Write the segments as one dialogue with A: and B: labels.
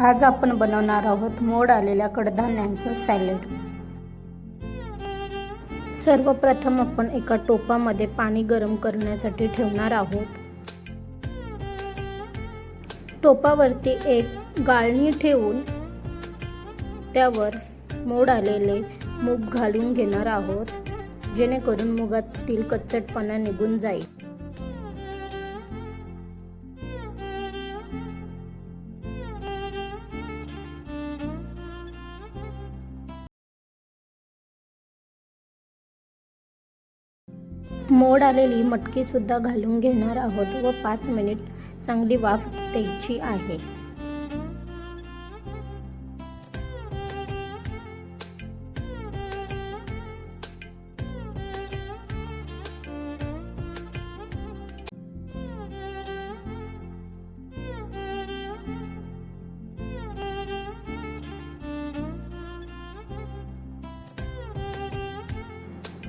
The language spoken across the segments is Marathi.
A: आज आपण बनवणार आहोत मोड आलेल्या कडधान्यांचं सॅलड. सर्वप्रथम आपण एका टोपामध्ये पाणी गरम करण्यासाठी ठेवणार आहोत. टोपावरती एक गाळणी ठेवून त्यावर मोड आलेले मूग घालून घेणार आहोत जेणेकरून मुगातील कच्चटपणा निघून जाईल. मोड आलेली मटकीसुद्धा घालून घेणार आहोत व पाच मिनिट चांगली वाफ द्यायची आहे.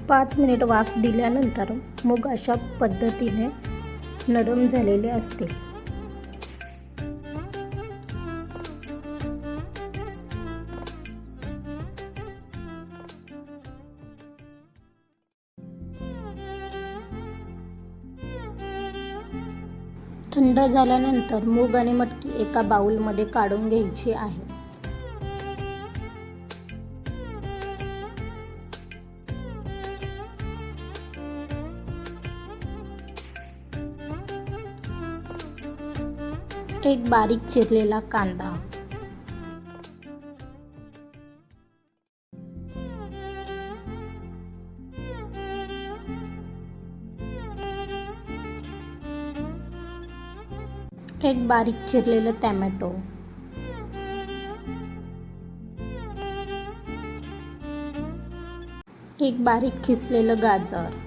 A: पाच मिनिट वाफ दिल्यानंतर मूग अशा पद्धतीने नरम झालेले असतील थंड झाल्यानंतर मूग आणि मटकी एका बाऊलमध्ये काढून घ्यायची आहे. एक बारीक चिरलेला कांदा. एक बारीक चिरलेलं टॅमॅटो. एक बारीक खिसलेलं गाजर.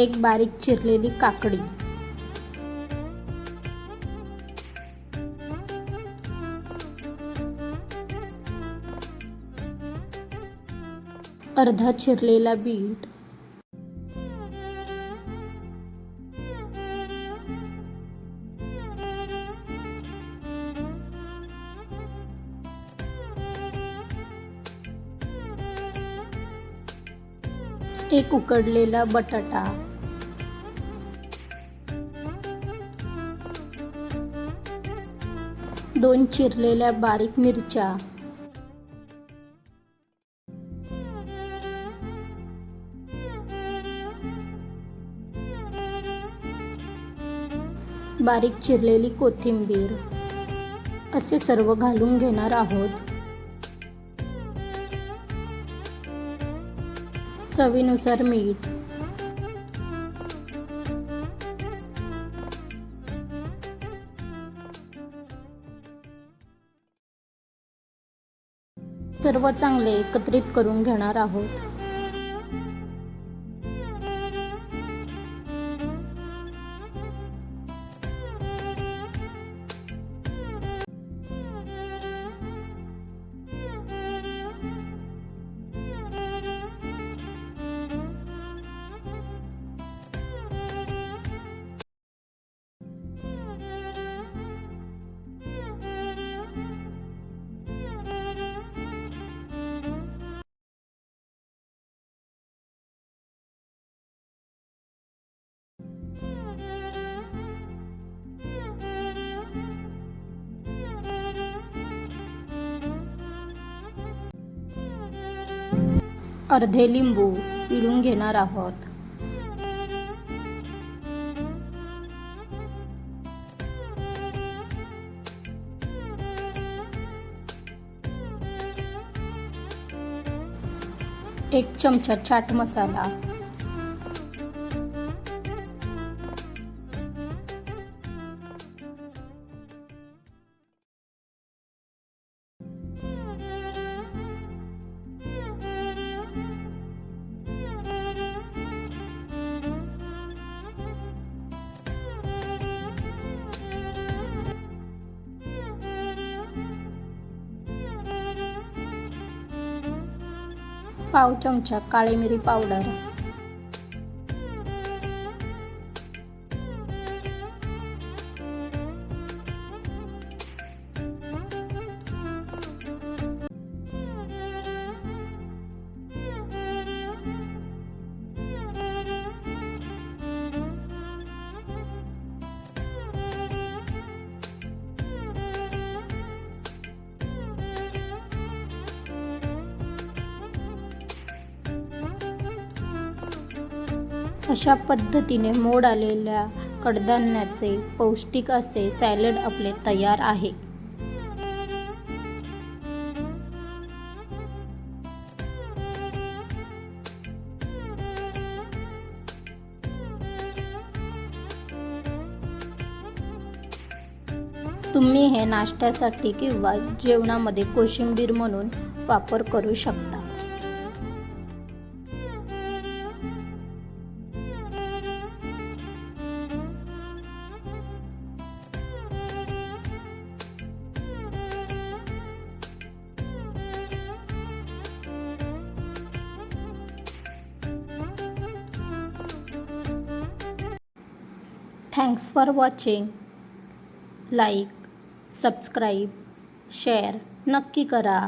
A: एक बारीक चिरलेली काकडी. अर्धा चिरलेला बीट. एक उकडलेला बटाटा. दोन चिरलेल्या बारीक मिरच्या. बारीक चिरलेली कोथिंबीर. असे सर्व घालून घेणार आहोत. चवीनुसार मीठ. सर्व चांगले एकत्रित करून घेणार आहोत. अर्धे लिंबू पिळून घेणार आहोत. एक चमचा चाट मसाला पाव चमचा काळी मिरी पावडर. अशा पद्धतीने मोड आलेल्या कडधान्याचे पौष्टिक असे सॅलड आपले तयार आहे. तुम्ही हे नाश्त्यासाठी किंवा जेवणामध्ये कोशिंबीर म्हणून वापर करू शकता. Thanks for watching like subscribe share नक्की करा.